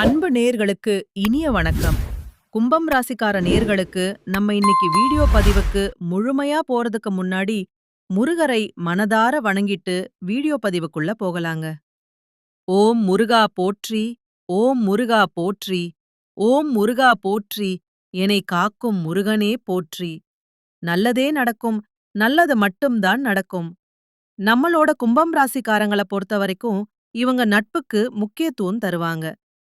அன்பு நேர்களுக்கு இனிய வணக்கம். கும்பம் ராசிக்கார நேர்களுக்கு நம்ம இன்னைக்கு வீடியோ பதிவுக்கு முழுமையா போறதுக்கு முன்னாடி முருகரை மனதார வணங்கிட்டு வீடியோ பதிவுக்குள்ள போகலாங்க. ஓம் முருகா போற்றி ஓம் முருகா போற்றி ஓம் முருகா போற்றி என்னை காக்கும் முருகனே போற்றி. நல்லதே நடக்கும் நல்லது மட்டும்தான் நடக்கும். நம்மளோட கும்பம் ராசிக்காரங்கள பொறுத்த வரைக்கும் இவங்க நட்புக்கு முக்கியத்துவம் தருவாங்க.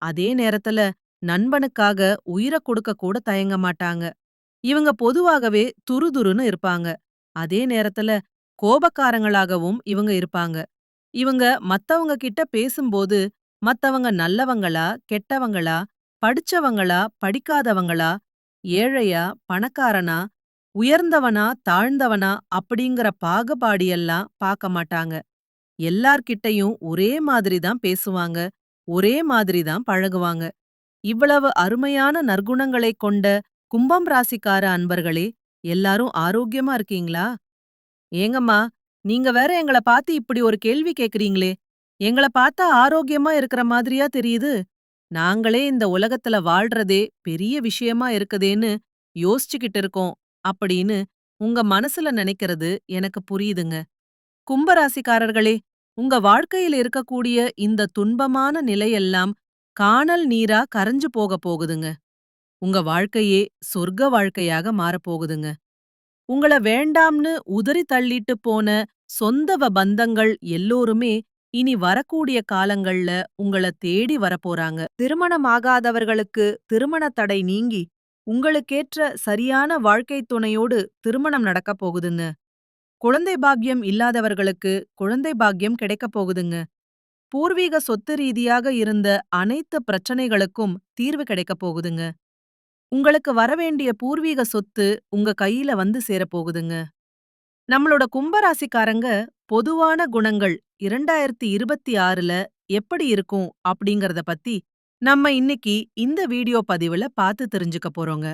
அதே நேரத்துல நண்பனுக்காக உயிர கொடுக்க கூட தயங்க மாட்டாங்க. இவங்க பொதுவாகவே துருதுருன்னு இருப்பாங்க. அதே நேரத்துல கோபக்காரங்களாகவும் இவங்க இருப்பாங்க. இவங்க மத்தவங்க கிட்ட பேசும்போது மத்தவங்க நல்லவங்களா கெட்டவங்களா படிச்சவங்களா படிக்காதவங்களா ஏழையா பணக்காரனா உயர்ந்தவனா தாழ்ந்தவனா அப்படிங்கிற பாகுபாடியெல்லாம் பார்க்க மாட்டாங்க. எல்லார்கிட்டயும் ஒரே மாதிரி தான் பேசுவாங்க. ஒரே மாதிரி தான் பழகுவாங்க. இவ்வளவு அருமையான நற்குணங்களைக் கொண்ட கும்பம் ராசிக்கார அன்பர்களே எல்லாரும் ஆரோக்கியமா இருக்கீங்களா? ஏங்கம்மா நீங்க வேற எங்கள பார்த்து இப்படி ஒரு கேள்வி கேக்குறீங்களே. எங்கள பார்த்தா ஆரோக்கியமா இருக்கிற மாதிரியா தெரியுது. நாங்களே இந்த உலகத்துல வாழ்றதே பெரிய விஷயமா இருக்குதேன்னு யோசிச்சுக்கிட்டு இருக்கோம் அப்படின்னு உங்க மனசுல நினைக்கிறது எனக்கு புரியுதுங்க. கும்பராசிக்காரர்களே உங்க வாழ்க்கையில இருக்கக்கூடிய இந்த துன்பமான நிலையெல்லாம் காணல் நீரா கரைஞ்சு போக போகுதுங்க. உங்க வாழ்க்கையே சொர்க்க வாழ்க்கையாக மாறப்போகுதுங்க உங்கள வேண்டாம்னு உதறி தள்ளிட்டு போன சொந்தவ பந்தங்கள் எல்லோருமே இனி வரக்கூடிய காலங்கள்ல உங்கள தேடி வரப்போறாங்க திருமணமாகாதவர்களுக்கு திருமண தடை நீங்கி உங்களுக்கேற்ற சரியான வாழ்க்கை துணையோடு திருமணம் நடக்கப் போகுதுங்க. குழந்தை பாக்கியம் இல்லாதவர்களுக்கு குழந்தை பாக்கியம் கிடைக்கப் போகுதுங்க. பூர்வீக சொத்து ரீதியாக இருந்த அனைத்து பிரச்சனைகளுக்கும் தீர்வு கிடைக்கப் போகுதுங்க. உங்களுக்கு வரவேண்டிய பூர்வீக சொத்து உங்க கையில வந்து சேரப்போகுதுங்க நம்மளோட கும்பராசிக்காரங்க பொதுவான குணங்கள் இரண்டாயிரத்தி இருபத்தி ஆறுல எப்படி இருக்கும் அப்படிங்கறத பத்தி நம்ம இன்னைக்கு இந்த வீடியோ பதிவுல பார்த்து தெரிஞ்சுக்க போறோங்க.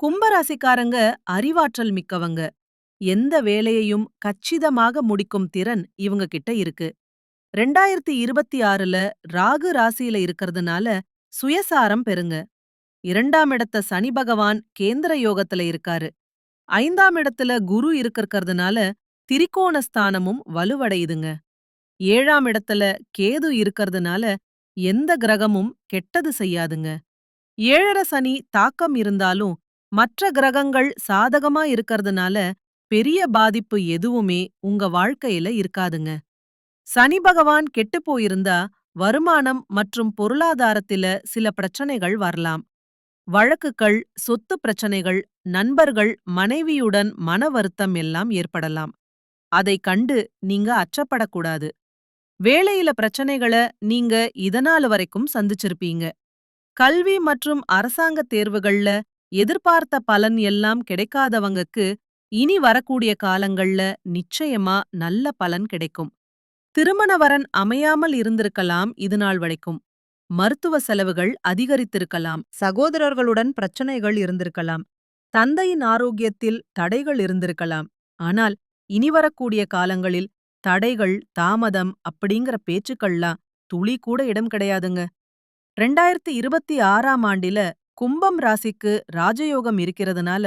கும்பராசிக்காரங்க அறிவாற்றல் மிக்கவங்க. எந்த வேலையையும் கச்சிதமாக முடிக்கும் திறன் இவங்க கிட்ட இருக்கு. ரெண்டாயிரத்தி இருபத்தி ஆறுல ராகு ராசியில இருக்கறதுனால சுயசாரம் பெறுங்க. இரண்டாம் இடத்த சனி பகவான் கேந்திர யோகத்துல இருக்காரு. ஐந்தாம் இடத்துல குரு இருக்கிறதுனால திரிகோண ஸ்தானமும் வலுவடையுதுங்க. ஏழாம் இடத்துல கேது இருக்கறதுனால எந்த கிரகமும் கெட்டது செய்யாதுங்க. ஏழர சனி தாக்கம் இருந்தாலும் மற்ற கிரகங்கள் சாதகமா இருக்கறதுனால பெரிய பாதிப்பு எதுவுமே உங்க வாழ்க்கையில இருக்காதுங்க. சனி பகவான் கெட்டுப் போயிருந்தா வருமானம் மற்றும் பொருளாதாரத்தில சில பிரச்சனைகள் வரலாம். வழக்குகள் சொத்து பிரச்சனைகள் நண்பர்கள் மனைவியுடன் மன வருத்தம் எல்லாம் ஏற்படலாம். அதை கண்டு நீங்க அச்சப்படக்கூடாது. வேலையில பிரச்சனைகள நீங்க இதனால வரைக்கும் சந்திச்சிருப்பீங்க. கல்வி மற்றும் அரசாங்க தேர்வுகள்ல எதிர்பார்த்த பலன் எல்லாம் கிடைக்காதவங்கக்கு இனி வரக்கூடிய காலங்கள்ல நிச்சயமா நல்ல பலன் கிடைக்கும். திருமண வரன் அமையாமல் இருந்திருக்கலாம் இது நாள் வரைக்கும். மருத்துவ செலவுகள் அதிகரித்திருக்கலாம். சகோதரர்களுடன் பிரச்சனைகள் இருந்திருக்கலாம். தந்தையின் ஆரோக்கியத்தில் தடைகள் இருந்திருக்கலாம். ஆனால் இனி வரக்கூடிய காலங்களில் தடைகள் தாமதம் அப்படிங்கிற பேச்சுக்கள்லாம் துளி கூட இடம் கிடையாதுங்க. ரெண்டாயிரத்தி இருபத்தி ஆறாம் ஆண்டில கும்பம் ராசிக்கு ராஜயோகம் இருக்கிறதுனால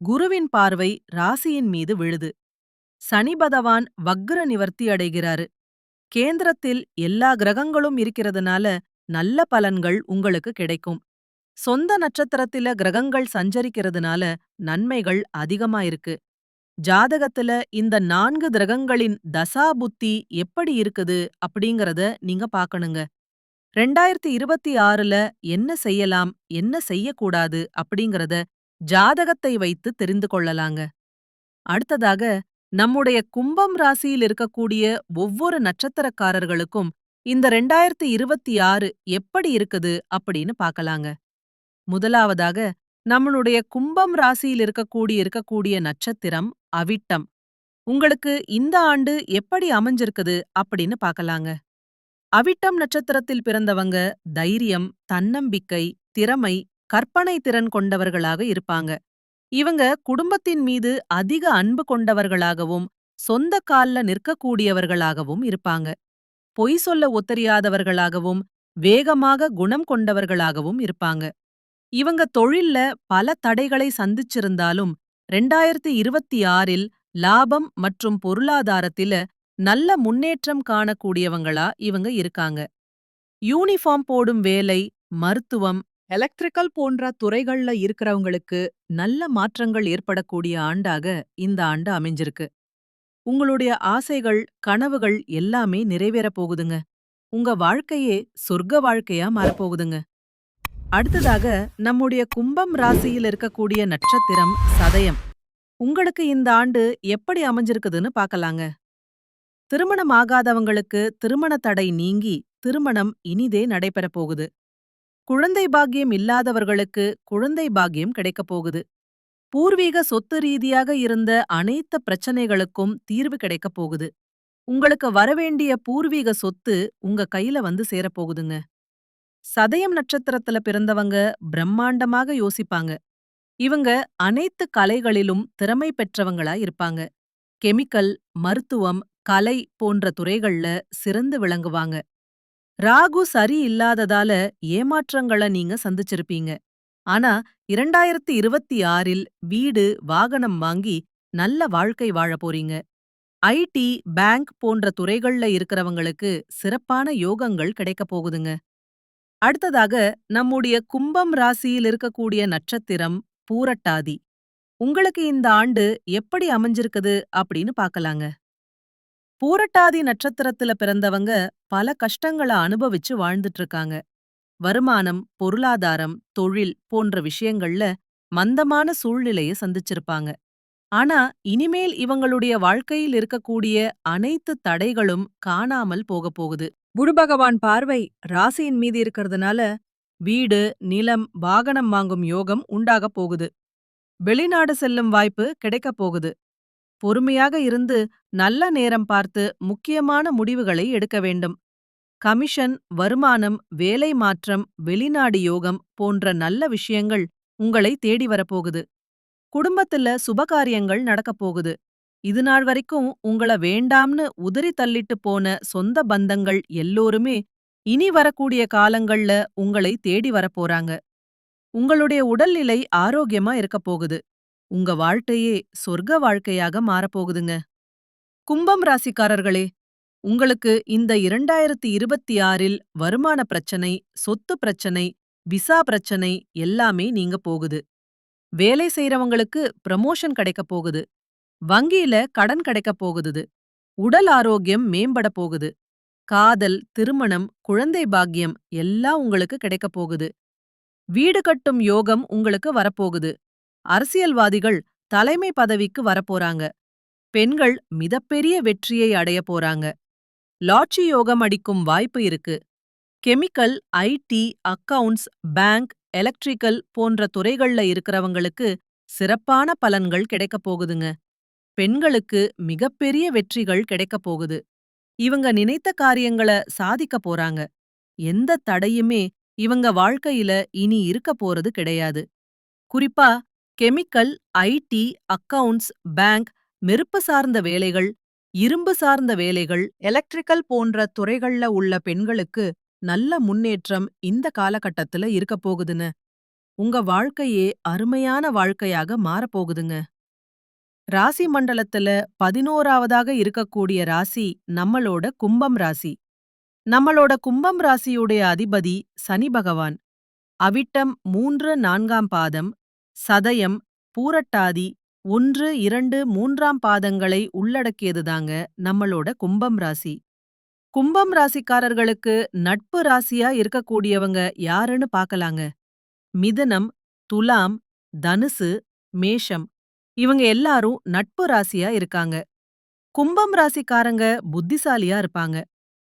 குருவின் பார்வை ராசியின் மீது விழுது. சனி பகவான் வக்ர நிவர்த்தி அடைகிறாரு. கேந்திரத்தில் எல்லா கிரகங்களும் இருக்கிறதுனால நல்ல பலன்கள் உங்களுக்கு கிடைக்கும். சொந்த நட்சத்திரத்தில கிரகங்கள் சஞ்சரிக்கிறதுனால நன்மைகள் அதிகமா இருக்கு. ஜாதகத்துல இந்த நான்கு கிரகங்களின் தசா புத்தி எப்படி இருக்குது அப்படிங்கறத நீங்க பாக்கணுங்க. ரெண்டாயிரத்தி இருபத்தி ஆறுல என்ன செய்யலாம் என்ன செய்யக்கூடாது அப்படிங்கறத ஜாதகத்தை வைத்து தெரிந்து கொள்ளலாங்க. அடுத்ததாக நம்முடைய கும்பம் ராசியில் இருக்கக்கூடிய ஒவ்வொரு நட்சத்திரக்காரர்களுக்கும் இந்த ரெண்டாயிரத்தி இருபத்தி ஆறு எப்படி இருக்குது அப்படின்னு பார்க்கலாங்க. முதலாவதாக நம்மளுடைய கும்பம் ராசியில் இருக்கக்கூடிய இருக்கக்கூடிய நட்சத்திரம் அவிட்டம். உங்களுக்கு இந்த ஆண்டு எப்படி அமைஞ்சிருக்குது அப்படின்னு பார்க்கலாங்க. அவிட்டம் நட்சத்திரத்தில் பிறந்தவங்க தைரியம் தன்னம்பிக்கை திறமை கற்பனை திறன் கொண்டவர்களாக இருப்பாங்க. இவங்க குடும்பத்தின் மீது அதிக அன்பு கொண்டவர்களாகவும் சொந்த கால்ல நிற்கக்கூடியவர்களாகவும் இருப்பாங்க. பொய் சொல்ல ஒத்தறியாதவர்களாகவும் வேகமாக குணம் கொண்டவர்களாகவும் இருப்பாங்க. இவங்க தொழில்ல பல தடைகளை சந்திச்சிருந்தாலும் ரெண்டாயிரத்தி இருபத்தி ஆறில் லாபம் மற்றும் பொருளாதாரத்தில நல்ல முன்னேற்றம் காணக்கூடியவங்களா இவங்க இருக்காங்க. யூனிஃபார்ம் போடும் வேலை மருத்துவம் எலக்ட்ரிக்கல் போன்ற துறைகள்ல இருக்கிறவங்களுக்கு நல்ல மாற்றங்கள் ஏற்படக்கூடிய ஆண்டாக இந்த ஆண்டு அமைஞ்சிருக்கு. உங்களுடைய ஆசைகள் கனவுகள் எல்லாமே நிறைவேறப் போகுதுங்க. உங்க வாழ்க்கையே சொர்க்க வாழ்க்கையா மாறப்போகுதுங்க. அடுத்ததாக நம்முடைய கும்பம் ராசியில் இருக்கக்கூடிய நட்சத்திரம் சதயம். உங்களுக்கு இந்த ஆண்டு எப்படி அமைஞ்சிருக்குதுன்னு பார்க்கலாங்க. திருமணம் ஆகாதவங்களுக்கு திருமண தடை நீங்கி திருமணம் இனிதே நடைபெறப் போகுது குழந்தை பாக்கியம் இல்லாதவர்களுக்கு குழந்தை பாக்கியம் கிடைக்கப் போகுது. பூர்வீக சொத்து ரீதியாக இருந்த அனைத்து பிரச்சனைகளுக்கும் தீர்வு கிடைக்கப் போகுது. உங்களுக்கு வரவேண்டிய பூர்வீக சொத்து உங்க கையில வந்து சேரப்போகுதுங்க சதயம் நட்சத்திரத்துல பிறந்தவங்க பிரம்மாண்டமாக யோசிப்பாங்க. இவங்க அனைத்து கலைகளிலும் திறமை பெற்றவங்களா இருப்பாங்க. கெமிக்கல் மருத்துவம் கலை போன்ற துறைகள்ல சிறந்து விளங்குவாங்க. ராகு சரி இல்லாததால ஏமாற்றங்கள நீங்க சந்திச்சிருப்பீங்க. ஆனா இரண்டாயிரத்தி இருபத்தி ஆறில் வீடு வாகனம் வாங்கி நல்ல வாழ்க்கை வாழ போறீங்க. ஐடி பேங்க் போன்ற துறைகள்ல இருக்கிறவங்களுக்கு சிறப்பான யோகங்கள் கிடைக்கப் போகுதுங்க. அடுத்ததாக நம்முடைய கும்பம் ராசியில் இருக்கக்கூடிய நட்சத்திரம் பூரட்டாதி. உங்களுக்கு இந்த ஆண்டு எப்படி அமைஞ்சிருக்குது அப்படின்னு பார்க்கலாங்க. பூரட்டாதி நட்சத்திரத்துல பிறந்தவங்க பல கஷ்டங்கள அனுபவிச்சு வாழ்ந்துட்டு இருக்காங்க வருமானம் பொருளாதாரம் தொழில் போன்ற விஷயங்கள்ல மந்தமான சூழ்நிலைய சந்திச்சிருப்பாங்க. ஆனா இனிமேல் இவங்களுடைய வாழ்க்கையில் இருக்கக்கூடிய அனைத்து தடைகளும் காணாமல் போகப் போகுது. குரு பகவான் பார்வை ராசியின் மீது இருக்கிறதுனால வீடு நிலம் வாகனம் வாங்கும் யோகம் உண்டாகப் போகுது. வெளிநாடு செல்லும் வாய்ப்பு கிடைக்கப் போகுது. பொறுமையாக இருந்து நல்ல நேரம் பார்த்து முக்கியமான முடிவுகளை எடுக்க வேண்டும். கமிஷன் வருமானம் வேலை மாற்றம் வெளிநாடு யோகம் போன்ற நல்ல விஷயங்கள் உங்களை தேடி வரப்போகுது. குடும்பத்துல சுபகாரியங்கள் நடக்கப் போகுது. இது நாள் வரைக்கும் உங்கள வேண்டாம்னு உதறி தள்ளிட்டு போன சொந்த பந்தங்கள் எல்லோருமே இனி வரக்கூடிய காலங்கள்ல உங்களை தேடி வரப்போறாங்க உங்களுடைய உடல்நிலை ஆரோக்கியமா இருக்கப் போகுது. உங்க வாழ்க்கையே சொர்க்க வாழ்க்கையாக மாறப்போகுதுங்க. கும்பம் ராசிக்காரர்களே உங்களுக்கு இந்த இரண்டாயிரத்தி இருபத்தி ஆறில் வருமான பிரச்சனை சொத்து பிரச்சனை விசா பிரச்சனை எல்லாமே நீங்க போகுது. வேலை செய்யறவங்களுக்கு ப்ரமோஷன் கிடைக்கப் போகுது. வங்கியில கடன் கிடைக்கப் போகுது. உடல் ஆரோக்கியம் மேம்பட போகுது. காதல் திருமணம் குழந்தை பாக்கியம் எல்லாம் உங்களுக்கு கிடைக்கப் போகுது. வீடு கட்டும் யோகம் உங்களுக்கு வரப்போகுது. அரசியல்வாதிகள் தலைமை பதவிக்கு வரப்போறாங்க. பெண்கள் மிதப்பெரிய வெற்றியை அடைய போறாங்க. லாட்சி யோகம் அடிக்கும் வாய்ப்பு இருக்கு. Chemical IT accounts bank electrical போன்ற துறைகள்ல இருக்கிறவங்களுக்கு சிறப்பான பலன்கள் கிடைக்கப் போகுதுங்க. பெண்களுக்கு மிகப்பெரிய வெற்றிகள் கிடைக்கப் போகுது. இவங்க நினைத்த காரியங்கள சாதிக்க போறாங்க. எந்த தடையுமே இவங்க வாழ்க்கையில இனி இருக்க போறது கிடையாது. குறிப்பா கெமிக்கல் ஐடி அக்கவுண்ட்ஸ் பேங்க் மெருப்பு சார்ந்த வேலைகள் இரும்பு சார்ந்த வேலைகள் எலக்ட்ரிக்கல் போன்ற துறைகள்ல உள்ள பெண்களுக்கு நல்ல முன்னேற்றம் இந்த காலகட்டத்துல இருக்க போகுதுன்னு உங்க வாழ்க்கையே அருமையான வாழ்க்கையாக மாறப்போகுதுங்க. ராசி மண்டலத்துல பதினோராவதாக இருக்கக்கூடிய ராசி நம்மளோட கும்பம் ராசி. நம்மளோட கும்பம் ராசியுடைய அதிபதி சனி பகவான். அவிட்டம் மூன்று நான்காம் பாதம் சதயம் பூரட்டாதி ஒன்று இரண்டு மூன்றாம் பாதங்களை உள்ளடக்கியதுதாங்க நம்மளோட கும்பம் ராசி. கும்பம் ராசிக்காரர்களுக்கு நட்பு ராசியா இருக்கக்கூடியவங்க யாருன்னு பார்க்கலாங்க மிதனம் துலாம் தனுசு மேஷம். இவங்க எல்லாரும் நட்பு ராசியா இருக்காங்க. கும்பம் ராசிக்காரங்க புத்திசாலியா இருப்பாங்க.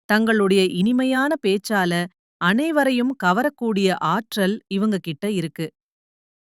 தங்களுடைய இனிமையான பேச்சால அனைவரையும் கவரக்கூடிய ஆற்றல் இவங்க கிட்ட இருக்கு.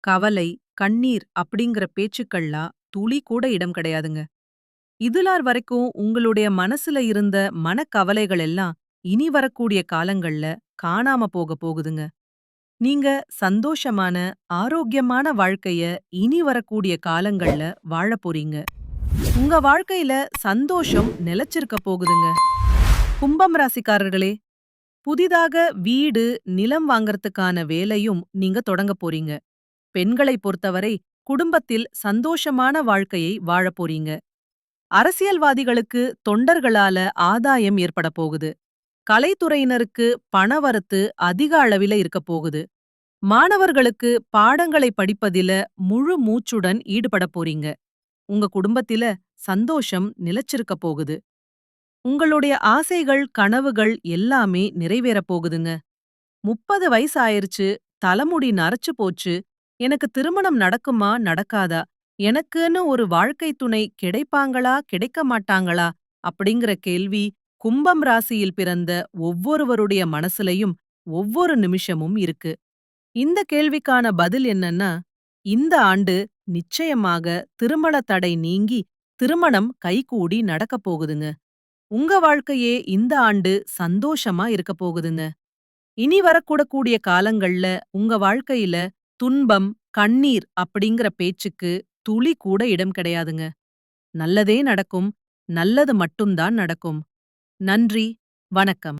கவலை கண்ணீர் அப்படிங்கிற பேச்சுக்கள்லாம் துளி கூட இடம் கிடையாதுங்க. இதுலார் வரைக்கும் உங்களுடைய மனசுல இருந்த மனக்கவலைகள் எல்லாம் இனி வரக்கூடிய காலங்கள்ல காணாம போக போகுதுங்க. நீங்க சந்தோஷமான ஆரோக்கியமான வாழ்க்கைய இனி வரக்கூடிய காலங்கள்ல வாழப் போறீங்க. உங்க வாழ்க்கையில சந்தோஷம் நிலைச்சிருக்க போகுதுங்க. கும்பம் ராசிக்காரர்களே புதிதாக வீடு நிலம் வாங்கறதுக்கான வேலையும் நீங்க தொடங்க போறீங்க. பெண்களை பொறுத்தவரை குடும்பத்தில் சந்தோஷமான வாழ்க்கையை வாழப்போறீங்க அரசியல்வாதிகளுக்கு தொண்டர்களால ஆதாயம் ஏற்பட போகுது. கலைத்துறையினருக்கு பணவரத்து அதிக அளவில இருக்க போகுது. மாணவர்களுக்கு பாடங்களை படிப்பதில முழு மூச்சுடன் ஈடுபட போறீங்க. உங்க குடும்பத்தில சந்தோஷம் நிலைச்சிருக்க போகுது. உங்களுடைய ஆசைகள் கனவுகள் எல்லாமே நிறைவேறப் போகுதுங்க. முப்பது வயசு ஆயிருச்சு தலைமுடி நரைச்சு போச்சு எனக்கு திருமணம் நடக்குமா நடக்காதா? எனக்குன்னு ஒரு வாழ்க்கை துணை கிடைப்பாங்களா கிடைக்க மாட்டாங்களா? அப்படிங்கிற கேள்வி கும்பம் ராசியில் பிறந்த ஒவ்வொருவருடைய மனசுலயும் ஒவ்வொரு நிமிஷமும் இருக்கு. இந்த கேள்விக்கான பதில் என்னன்னா இந்த ஆண்டு நிச்சயமாக திருமண தடை நீங்கி திருமணம் கைகூடி நடக்கப் போகுதுங்க. உங்க வாழ்க்கையே இந்த ஆண்டு சந்தோஷமா இருக்க போகுதுங்க. இனி வரக்கூடக்கூடிய காலங்கள்ல உங்க வாழ்க்கையில துன்பம் கண்ணீர் அப்படிங்கிற பேச்சுக்கு துளி கூட இடம் கிடையாதுங்க. நல்லதே நடக்கும் நல்லது மட்டும்தான் நடக்கும். நன்றி வணக்கம்.